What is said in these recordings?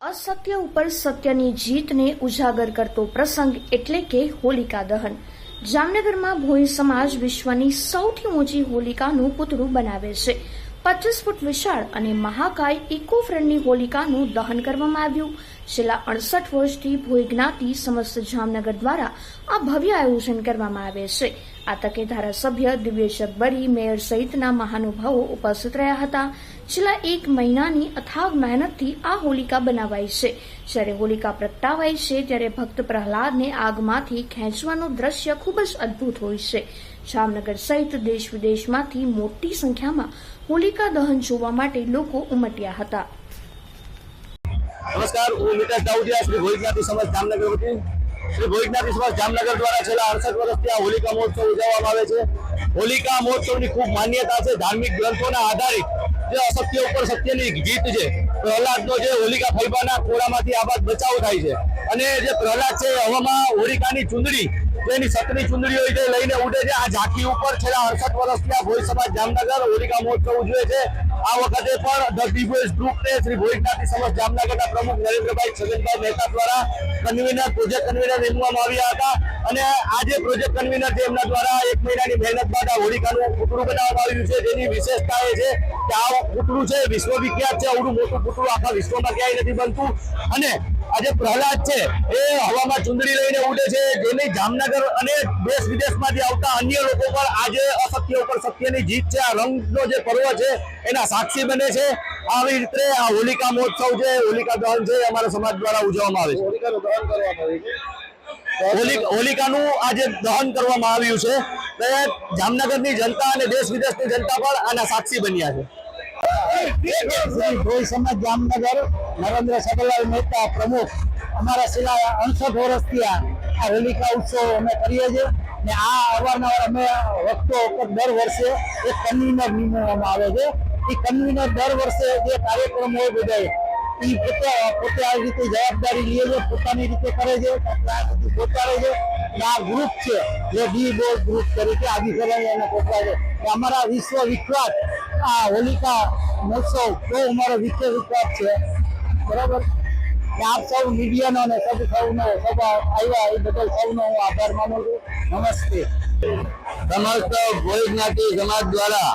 અસત્ય ઉપર સત્યની જીતને ઉજાગર કરતો પ્રસંગ એટલે કે હોલિકા દહન. જામનગરમાં ભોઈ સમાજ વિશ્વની સૌથી ઊંચી હોલિકાનું પૂતળું બનાવે છે. પચીસ ફૂટ વિશાળ અને મહાકાય ઇકો ફ્રેન્ડલી હોલિકાનું દહન કરવામાં આવ્યું. છેલ્લા અડસઠ વર્ષથી ભોઈ જ્ઞાતિ સમસ્ત જામનગર દ્વારા આ ભવ્ય આયોજન કરવામાં આવે છે. આ તકે ધારાસભ્ય દિવ્યેશ અકબરી, મેયર સહિતના મહાનુભાવો ઉપસ્થિત રહ્યા હતા. છેલ્લા એક મહિનાની અથાગ મહેનતથી આ હોલિકા બનાવાઈ છે. જ્યારે હોલિકા પ્રગટાવાય છે, ત્યારે ભક્ત પ્રહલાદને આગમાંથી ખેંચવાનું દ્રશ્ય ખૂબ જ અદ્ભુત હોય છે. જામનગર સહિત દેશ વિદેશમાંથી મોટી સંખ્યામાં હોલિકા દહન જોવા માટે લોકો ઉમટ્યા હતા. નમસ્કાર, હું મિતેશ દાઉડિયા શ્રી ભોજનાથી સમાજ જામનગર વતી. શ્રી ભોજનાથી સમાજ જામનગર દ્વારા છેલ્લા અડસઠ વર્ષથી આ હોલિકા મહોત્સવ ઉજવવામાં આવે છે. હોલિકા મહોત્સવની ખૂબ માન્યતા છે. ધાર્મિક ગ્રંથોના આધારિત જે અસત્ય ઉપર સત્યની જીત છે, પ્રહલાદનો જે હોલિકા ફલબાના આ બાદ બચાવ થાય છે. અને જે પ્રહલાદ છે હવામાં હોરિકાની ચુંદડી, જેની સતની ચુંદડી હોય તે લઈને ઉડે છે, આ ઝાંકી ઉપર છેલ્લા અડસઠ વર્ષથી આ ભોઈ સમાજ જામનગર હોલિકા મહોત્સવ ઉજવે છે. આ વખતે પણ ધ ડીબોએસ ગ્રુપને શ્રી ભોજનાથી સમસ્ત જામનગરના પ્રમુખ નરેન્દ્રભાઈ છગનભાઈ મહેતા દ્વારા કન્વીનર પ્રોજેક્ટ કન્વીનર નિમવામાં આવ્યા હતા. અને આ જે પ્રોજેક્ટ કન્વીનર છે, એમના દ્વારા એક મહિનાની મહેનત બાદ આ હોલિકાનું પૂતળું બનાવવામાં આવ્યું છે, જેની વિશેષતા એ છે કે આ પૂતળું છે વિશ્વ વિખ્યાત છે, આવડું મોટું પૂતળું આખા વિશ્વમાં ક્યાંય નથી બનતું. અને આ જે પ્રહલાદ છે એ હવામાં ચુંદડી લઈને ઉડે છે જેની જામનગર અને દેશ વિદેશમાંથી આવતા અન્ય લોકો પણ આજે અસત્ય ઉપર સત્યની જીત છે. આ રંગનો જે પર્વ છે એના સાક્ષી બને છે. આવી રીતે આ હોલિકા મહોત્સવ છે હોલિકા દહન છે અમારા સમાજ દ્વારા ઉજવવામાં આવે છે. હોલિકાનું આજે દહન કરવામાં આવ્યું છે. જામનગરની જનતા અને દેશ વિદેશની જનતા પણ આના સાક્ષી બન્યા છે. શ્રી ભોઈ જામનગર નરેન્દ્ર સગલાલ મહેતા પ્રમુખ. અમારા છેલ્લા અડસઠ વર્ષથી આ હોલિકા ઉત્સવ અમે કરીએ છીએ ને આ અવારનવાર અમે વખતો વખત દર વર્ષે એક કન્વીનર નિમવામાં આવે છે. એ કન્વીનર દર વર્ષે જે કાર્યક્રમ હોય બધા એ પોતે પોતે આ રીતે જવાબદારી લે છે, પોતાની રીતે કરે છે પહોંચાડે છે. આ ગ્રુપ છે, જે ડી બોર્ડ ગ્રુપ તરીકે આદિ એને પહોંચાડે છે અમારા વિશ્વ વિખ્યાત આ હોલિકા મહોત્સવ બહુ અમારો વિશ્વ વિશ્વાસ છે. બરાબર? આપ સૌ મીડિયાનો અને સૌ સૌનો સૌ આવ્યા એ બદલ સૌનો હું આભાર માનું છું. નમસ્તે. સમસ્ત ભોજનાથી સમાજ દ્વારા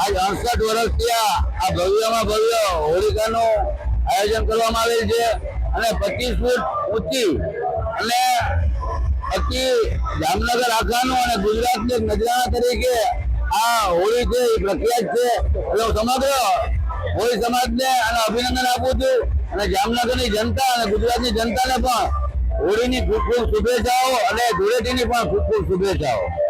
આજ અડસઠ વર્ષ થયા. આ ભવ્યમાં ભવ્ય હોલિકાનું આયોજન કરવામાં આવેલ છે અને પચીસ ફૂટ ઊંચી અને અતિ જામનગર આખાનું અને ગુજરાતની નજરાણા તરીકે આ હોળી છે એ પ્રખ્યાત છે. એટલે સમગ્ર હોળી સમાજને આને અભિનંદન આપું છું. અને જામનગરની જનતા અને ગુજરાતની જનતાને પણ હોળીની ખૂબ ખૂબ શુભેચ્છાઓ અને ધૂળેટીની પણ ખૂબ ખૂબ શુભેચ્છાઓ.